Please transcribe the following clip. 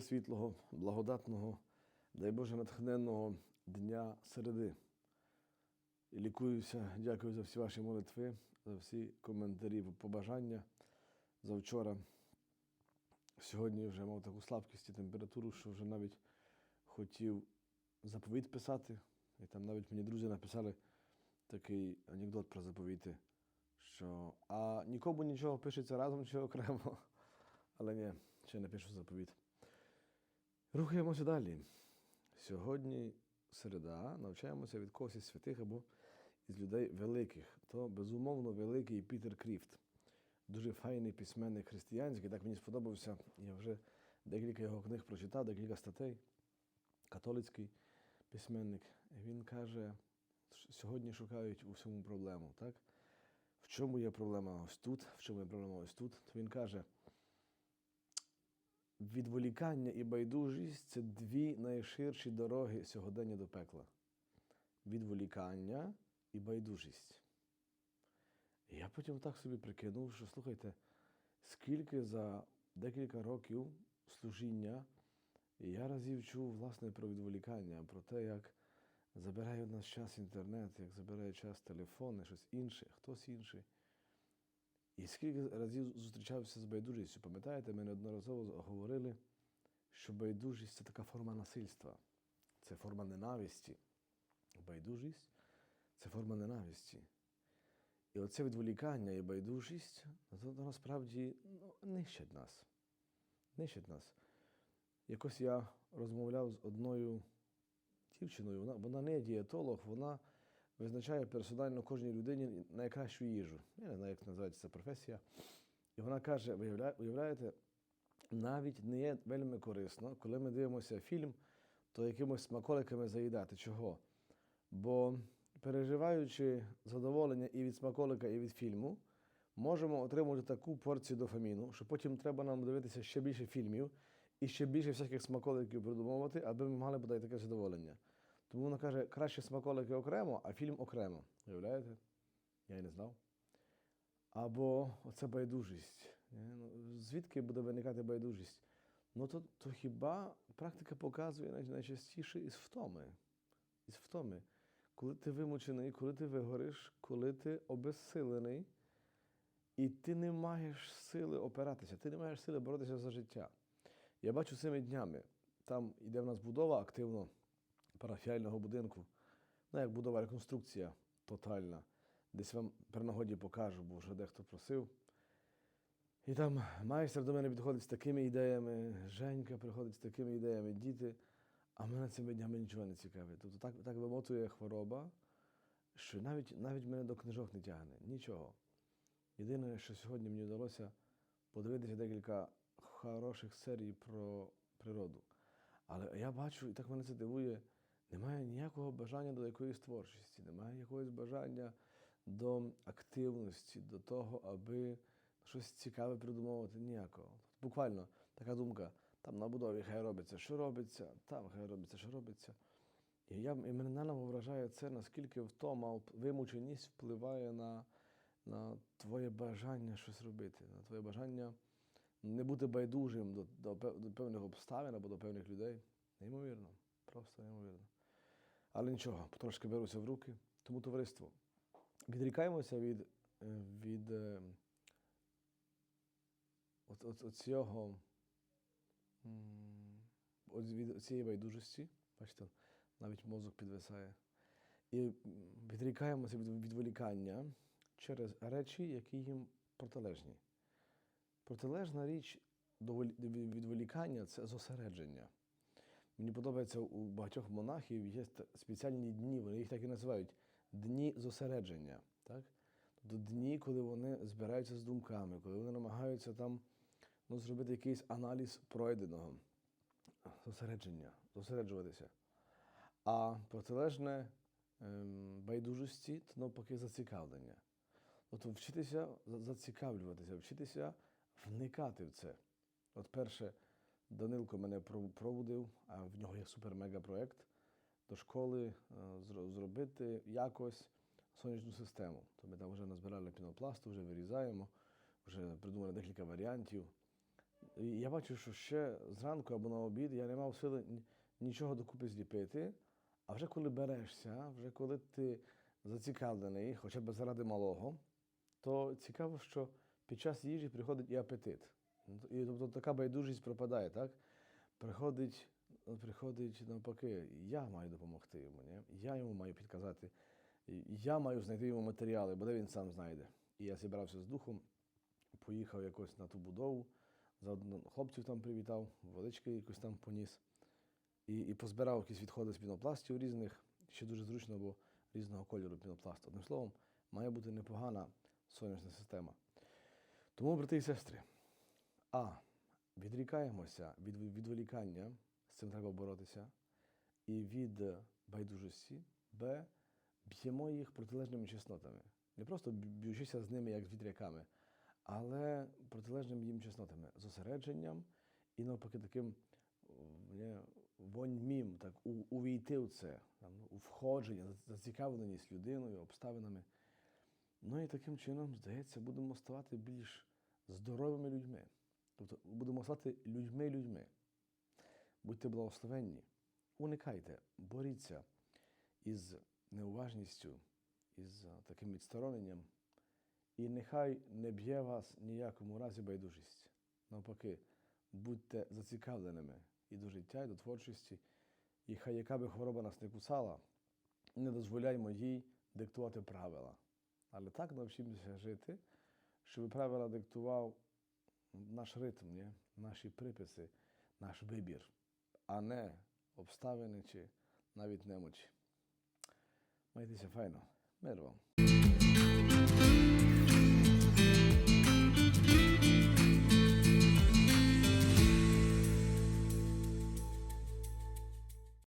світлого, благодатного, дай Боже, натхненного дня середи. І лікуюся, дякую за всі ваші молитви, за всі коментарі, побажання за вчора. Сьогодні вже мав таку слабкість і температуру, що вже навіть хотів заповіт писати. І там навіть мені друзі написали такий анекдот про заповіти, що а нікому нічого пишеться разом чи окремо. Але ні, ще не пишу заповіт. Рухаємося далі. Сьогодні середа, навчаємося від когось із святих або із людей великих. То, безумовно, великий Пітер Кріфт. Дуже файний письменник християнський, так мені сподобався. Я вже декілька його книг прочитав, декілька статей. Католицький письменник. Він каже, сьогодні шукають у всьому проблему. Так? В чому є проблема ось тут, в чому є проблема ось тут. То він каже, відволікання і байдужість це дві найширші дороги сьогодення до пекла. Відволікання і байдужість. Я потім так собі прикинув, що слухайте, скільки за декілька років служіння я разів чув власне про відволікання, про те, як забирає в нас час інтернет, як забирає час телефони, щось інше, хтось інший. І скільки разів зустрічався з байдужістю, пам'ятаєте, ми неодноразово говорили, що байдужість це така форма насильства, це форма ненависті. Байдужість це форма ненависті. І оце відволікання і байдужість, то насправді ну, нищать нас. Нищать нас. Якось я розмовляв з одною дівчиною, вона, вона не дієтолог, вона визначає персонально кожній людині найкращу їжу. Я не знаю, як називається ця професія. І вона каже: уявляєте, навіть не є вельми корисно, коли ми дивимося фільм, то якимось смаколиками заїдати. Чого? Бо переживаючи задоволення і від смаколика, і від фільму, можемо отримати таку порцію дофаміну, що потім треба нам дивитися ще більше фільмів і ще більше всяких смаколиків придумувати, аби ми мали бодай таке задоволення. Тому вона каже, краще смаколики окремо, а фільм окремо. Уявляєте? Я й не знав. Або оце байдужість. Е, ну, Звідки буде виникати байдужість? Ну то, то хіба практика показує найчастіше із втоми. Із втоми. Коли ти вимучений, коли ти вигориш, коли ти обезсилений, і ти не маєш сили опиратися, ти не маєш сили боротися за життя. Я бачу цими днями, там йде в нас будова активно парафіального будинку, ну як будова реконструкція тотальна. Десь вам при нагоді покажу, бо вже дехто просив. І там майстер до мене підходить з такими ідеями, Женька приходить з такими ідеями, діти, а мене цими днями нічого не цікавить. Тобто так, так вимотує хвороба, що навіть, навіть мене до книжок не тягне. Нічого. Єдине, що сьогодні мені вдалося подивитися декілька хороших серій про природу. Але я бачу, і так мене це дивує, немає ніякого бажання до якоїсь творчості, немає якогось бажання до активності, до того, аби щось цікаве придумовувати. Ніякого. Буквально така думка: там на будові хай робиться, що робиться, там хай робиться, що робиться. І, я, і мене наново вражає це, наскільки втома, вимученість впливає на, на твоє бажання щось робити, на твоє бажання не бути байдужим до, до, до певних обставин або до певних людей. Неймовірно, просто неймовірно. Але нічого, потрошки беруся в руки. Тому товариство. Відрікаємося від, е, від е, от, от, от цього, от від цієї байдужості. Бачите, навіть мозок підвисає. І відрікаємося від відволікання через речі, які їм протилежні. Протилежна річ до волі- до від- відволікання це зосередження. Мені подобається у багатьох монахів є спеціальні дні, вони їх так і називають дні зосередження. Так? Тобто дні, коли вони збираються з думками, коли вони намагаються там ну, зробити якийсь аналіз пройденого, зосередження, зосереджуватися. А протилежне ем, байдужості то навпаки зацікавлення. Тобто вчитися зацікавлюватися, вчитися вникати в це. От перше, Данилко мене проводив, а в нього є супер-мега-проєкт до школи е, зробити якось сонячну систему. То ми там вже назбирали пінопласту, вже вирізаємо, вже придумали декілька варіантів. І я бачу, що ще зранку або на обід я не мав сили нічого докупи зліпити. А вже коли берешся, вже коли ти зацікавлений, хоча б заради малого, то цікаво, що під час їжі приходить і апетит. І тобто така байдужість пропадає, так? Приходить, приходить навпаки, я маю допомогти йому, ні? я йому маю підказати, я маю знайти йому матеріали, бо де він сам знайде. І я зібрався з духом, поїхав якось на ту будову, заодно хлопців там привітав, водички якось там поніс. І, і позбирав якісь відходи з пінопластів різних, ще дуже зручно, бо різного кольору пінопласт. Одним словом, має бути непогана сонячна система. Тому, брати і сестри, а. Відрікаємося від відволікання, з цим треба боротися, і від байдужості, Б. Б'ємо їх протилежними чеснотами. Не просто б'ючися з ними, як з вітряками, але протилежними їм чеснотами, зосередженням і навпаки таким воньмім, так, у- увійти в це, там, у входження, зацікавленість людиною, обставинами. Ну і таким чином, здається, будемо ставати більш здоровими людьми. Тобто будемо стати людьми-людьми. Будьте благословенні, уникайте, боріться із неуважністю, із таким відстороненням. І нехай не б'є вас ніякому разі байдужість. Навпаки, будьте зацікавленими і до життя, і до творчості. І хай яка би хвороба нас не кусала, не дозволяймо їй диктувати правила. Але так навчимося жити, щоб правила диктував наш ритм, ні? наші приписи, наш вибір, а не обставини чи навіть немочі. Майтеся файно. Мир вам.